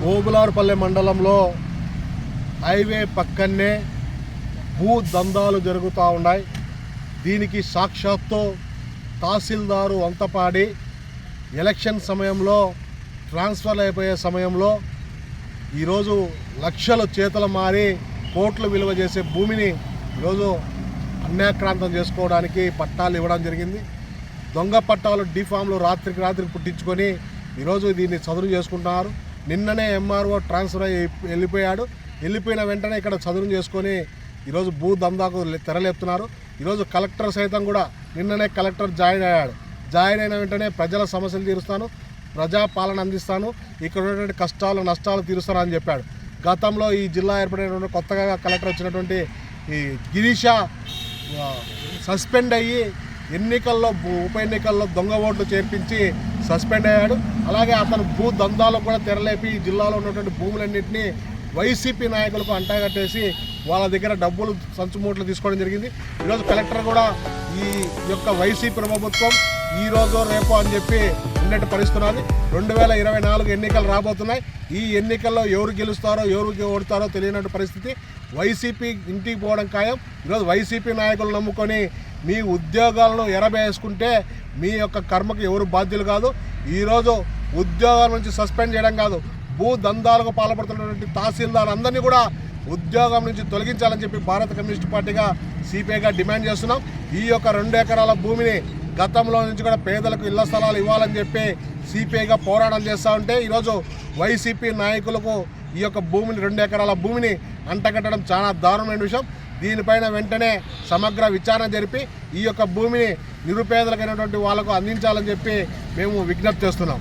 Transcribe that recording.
చిగులారుపల్లె మండలంలో హైవే పక్కనే భూ దందాలు జరుగుతూ ఉన్నాయి. దీనికి సాక్షాత్తు తహసీల్దారు వంతపాడి ఎలక్షన్ సమయంలో ట్రాన్స్ఫర్ అయిపోయే సమయంలో ఈరోజు లక్షలు చేతులు మారి కోట్లు విలువ చేసే భూమిని ఈరోజు అన్యాక్రాంతం చేసుకోవడానికి పట్టాలు ఇవ్వడం జరిగింది. దొంగ పట్టాలు డిఫామ్లు రాత్రికి రాత్రికి పుట్టించుకొని ఈరోజు దీన్ని చదువు చేసుకుంటున్నారు. నిన్ననే ఎంఆర్ఓ ట్రాన్స్ఫర్ అయ్యి వెళ్ళిపోయాడు. వెళ్ళిపోయిన వెంటనే ఇక్కడ చదువు చేసుకొని ఈరోజు భూ దందాకు తెరలేపుతున్నారు. ఈరోజు కలెక్టర్ సైతం కూడా నిన్ననే కలెక్టర్ జాయిన్ అయ్యాడు. జాయిన్ అయిన వెంటనే ప్రజల సమస్యలు తీరుస్తాను ప్రజాపాలన అందిస్తాను ఇక్కడ ఉన్నటువంటి కష్టాలు నష్టాలు తీరుస్తాను అని చెప్పాడు. గతంలో ఈ జిల్లా ఏర్పడినటువంటి కొత్తగా కలెక్టర్ వచ్చినటువంటి ఈ గిరీష సస్పెండ్ అయ్యి ఎన్నికల్లో ఉప ఎన్నికల్లో దొంగ ఓట్లు చేర్పించి సస్పెండ్ అయ్యాడు. అలాగే అతను భూ దందాలకు కూడా తెరలేపి జిల్లాలో ఉన్నటువంటి భూములన్నింటినీ వైసీపీ నాయకులకు అంటాగట్టేసి వాళ్ళ దగ్గర డబ్బులు సంచుమూట్లు తీసుకోవడం జరిగింది. ఈరోజు కలెక్టర్ కూడా ఈ యొక్క వైసీపీ ప్రభుత్వం ఈ రోజు రేపు అని చెప్పి ఉన్నట్టు పరిస్థితి రెండు వేల ఇరవై నాలుగు ఎన్నికలు రాబోతున్నాయి. ఈ ఎన్నికల్లో ఎవరు గెలుస్తారో ఎవరు ఓడతారో తెలియనటువంటి పరిస్థితి. వైసీపీ ఇంటికి పోవడం ఖాయం. ఈరోజు వైసీపీ నాయకులు నమ్ముకొని మీ ఉద్యోగాలను ఎరబేసుకుంటే మీ యొక్క కర్మకు ఎవరు బాధ్యులు కాదు. ఈరోజు ఉద్యోగాల నుంచి సస్పెండ్ చేయడం కాదు. భూ దందాలకు పాల్పడుతున్నటువంటి తహసీల్దార్ అందరినీ కూడా ఉద్యోగం నుంచి తొలగించాలని చెప్పి భారత కమ్యూనిస్ట్ పార్టీగా సిపిఐగా డిమాండ్ చేస్తున్నాం. ఈ యొక్క రెండు ఎకరాల భూమిని గతంలో నుంచి కూడా పేదలకు ఇళ్ళ స్థలాలు ఇవ్వాలని చెప్పి సిపిఐగా పోరాటం చేస్తూ ఉంటే ఈరోజు వైసీపీ నాయకులకు ఈ యొక్క భూమిని రెండు ఎకరాల భూమిని అంటగట్టడం చాలా దారుణమైన విషయం. దీనిపైన వెంటనే సమగ్ర విచారణ జరిపి ఈ యొక్క భూమిని నిరుపేదలకైనటువంటి వాళ్ళకు అందించాలని చెప్పి మేము విజ్ఞప్తి చేస్తున్నాం.